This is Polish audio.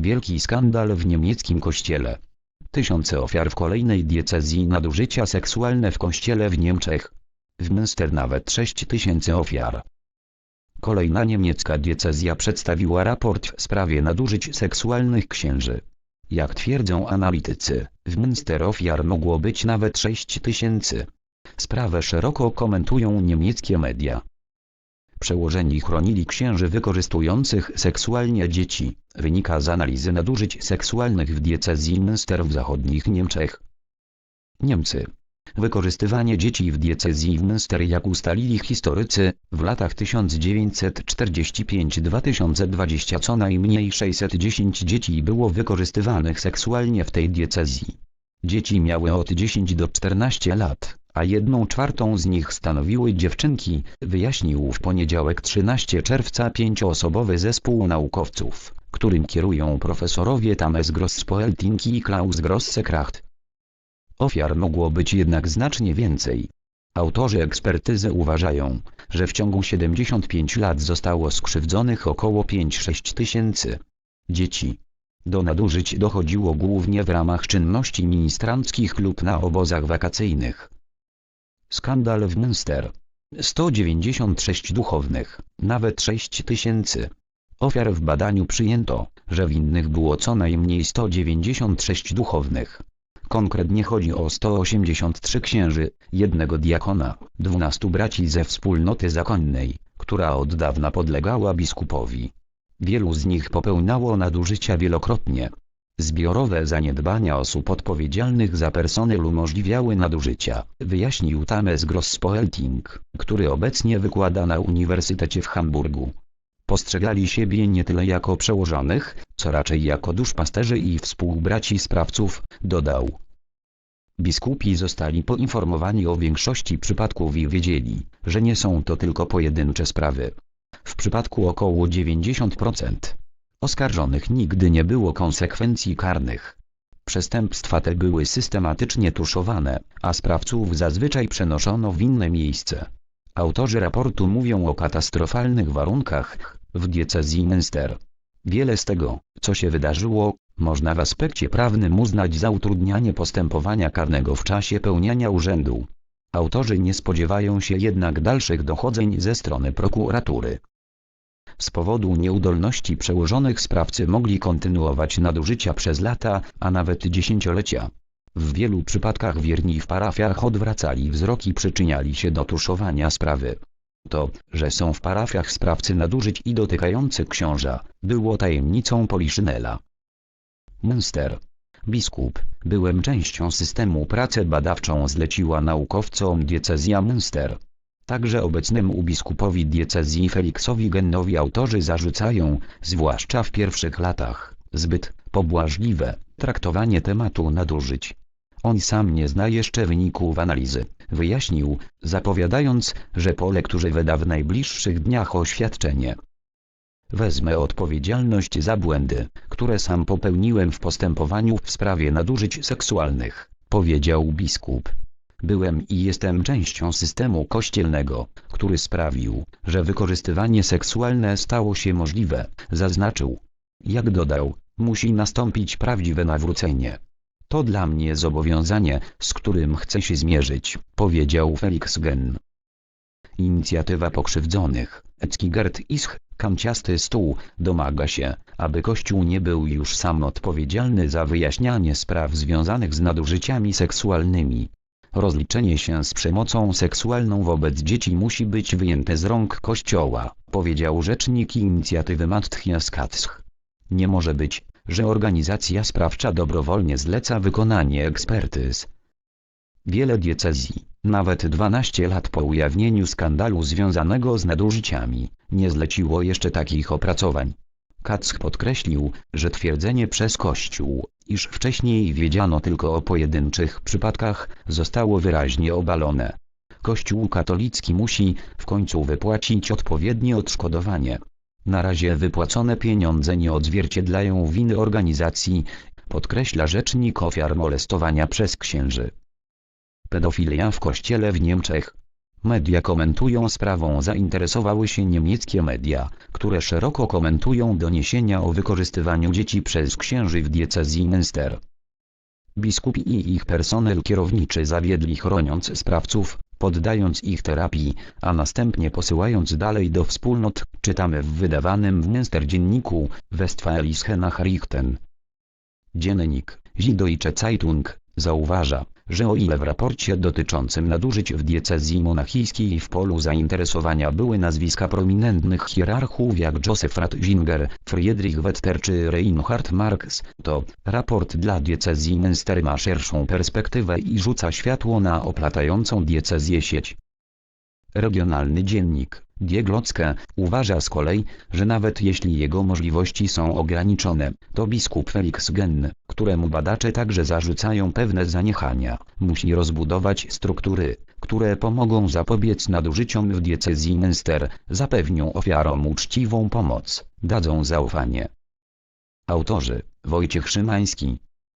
Wielki skandal w niemieckim kościele. Tysiące ofiar w kolejnej diecezji nadużycia seksualne w kościele w Niemczech. W Münster nawet 6 tysięcy ofiar. Kolejna niemiecka diecezja przedstawiła raport w sprawie nadużyć seksualnych księży. Jak twierdzą analitycy, w Münster ofiar mogło być nawet 6 tysięcy. Sprawę szeroko komentują niemieckie media. Przełożeni chronili księży wykorzystujących seksualnie dzieci, wynika z analizy nadużyć seksualnych w diecezji Münster w zachodnich Niemczech. Niemcy. Wykorzystywanie dzieci w diecezji w Münster jak ustalili historycy, w latach 1945-2020 co najmniej 610 dzieci było wykorzystywanych seksualnie w tej diecezji. Dzieci miały od 10 do 14 lat, a jedną czwartą z nich stanowiły dziewczynki, wyjaśnił w poniedziałek 13 czerwca pięcioosobowy zespół naukowców, którym kierują profesorowie Tames Grosspoelting i Klaus Grossekracht. Ofiar mogło być jednak znacznie więcej. Autorzy ekspertyzy uważają, że w ciągu 75 lat zostało skrzywdzonych około 5-6 tysięcy dzieci. Do nadużyć dochodziło głównie w ramach czynności ministranckich lub na obozach wakacyjnych. Skandal w Münster. 196 duchownych, nawet 6 tysięcy. Ofiar w badaniu przyjęto, że winnych było co najmniej 196 duchownych. Konkretnie chodzi o 183 księży, jednego diakona, 12 braci ze wspólnoty zakonnej, która od dawna podlegała biskupowi. Wielu z nich popełniało nadużycia wielokrotnie. Zbiorowe zaniedbania osób odpowiedzialnych za personel umożliwiały nadużycia, wyjaśnił Tames Grosspoelting, który obecnie wykłada na Uniwersytecie w Hamburgu. Postrzegali siebie nie tyle jako przełożonych, co raczej jako duszpasterzy i współbraci sprawców, dodał. Biskupi zostali poinformowani o większości przypadków i wiedzieli, że nie są to tylko pojedyncze sprawy. W przypadku około 90% oskarżonych nigdy nie było konsekwencji karnych. Przestępstwa te były systematycznie tuszowane, a sprawców zazwyczaj przenoszono w inne miejsce. Autorzy raportu mówią o katastrofalnych warunkach w diecezji Münster. Wiele z tego, co się wydarzyło, można w aspekcie prawnym uznać za utrudnianie postępowania karnego w czasie pełniania urzędu. Autorzy nie spodziewają się jednak dalszych dochodzeń ze strony prokuratury. Z powodu nieudolności przełożonych sprawcy mogli kontynuować nadużycia przez lata, a nawet dziesięciolecia. W wielu przypadkach wierni w parafiach odwracali wzrok i przyczyniali się do tuszowania sprawy. To, że są w parafiach sprawcy nadużyć i dotykający książa, było tajemnicą Poliszynela. Münster. Biskup, byłem częścią systemu pracę badawczą zleciła naukowcom diecezja Münster. Także obecnemu biskupowi diecezji Feliksowi Gennowi autorzy zarzucają, zwłaszcza w pierwszych latach, zbyt pobłażliwe traktowanie tematu nadużyć. On sam nie zna jeszcze wyników analizy, wyjaśnił, zapowiadając, że po lekturze wyda w najbliższych dniach oświadczenie. Wezmę odpowiedzialność za błędy, które sam popełniłem w postępowaniu w sprawie nadużyć seksualnych, powiedział biskup. Byłem i jestem częścią systemu kościelnego, który sprawił, że wykorzystywanie seksualne stało się możliwe, zaznaczył. Jak dodał, musi nastąpić prawdziwe nawrócenie. To dla mnie zobowiązanie, z którym chcę się zmierzyć, powiedział Felix Gen. Inicjatywa pokrzywdzonych, Eckigert Isch, kanciasty stół, domaga się, aby Kościół nie był już sam odpowiedzialny za wyjaśnianie spraw związanych z nadużyciami seksualnymi. Rozliczenie się z przemocą seksualną wobec dzieci musi być wyjęte z rąk Kościoła, powiedział rzecznik inicjatywy Matthias Katsch. Nie może być, że organizacja sprawcza dobrowolnie zleca wykonanie ekspertyz. Wiele diecezji, nawet 12 lat po ujawnieniu skandalu związanego z nadużyciami, nie zleciło jeszcze takich opracowań. Katsch podkreślił, że twierdzenie przez Kościół, iż wcześniej wiedziano tylko o pojedynczych przypadkach, zostało wyraźnie obalone. Kościół katolicki musi, w końcu wypłacić odpowiednie odszkodowanie. Na razie wypłacone pieniądze nie odzwierciedlają winy organizacji, podkreśla rzecznik ofiar molestowania przez księży. Pedofilia w kościele w Niemczech. Media komentują sprawą zainteresowały się niemieckie media, które szeroko komentują doniesienia o wykorzystywaniu dzieci przez księży w diecezji Münster. Biskupi i ich personel kierowniczy zawiedli chroniąc sprawców, poddając ich terapii, a następnie posyłając dalej do wspólnot, czytamy w wydawanym w Münster dzienniku Westfalische Nachrichten. Dziennik, Süddeutsche Zeitung, zauważa, że o ile w raporcie dotyczącym nadużyć w diecezji monachijskiej w polu zainteresowania były nazwiska prominentnych hierarchów jak Joseph Ratzinger, Friedrich Wetter czy Reinhard Marx, to raport dla diecezji Münster ma szerszą perspektywę i rzuca światło na oplatającą diecezję sieć. Regionalny dziennik, Die Glocke, uważa z kolei, że nawet jeśli jego możliwości są ograniczone, to biskup Felix Genn, któremu badacze także zarzucają pewne zaniechania, musi rozbudować struktury, które pomogą zapobiec nadużyciom w diecezji Münster, zapewnią ofiarom uczciwą pomoc, dadzą zaufanie. Autorzy Wojciech Szymański,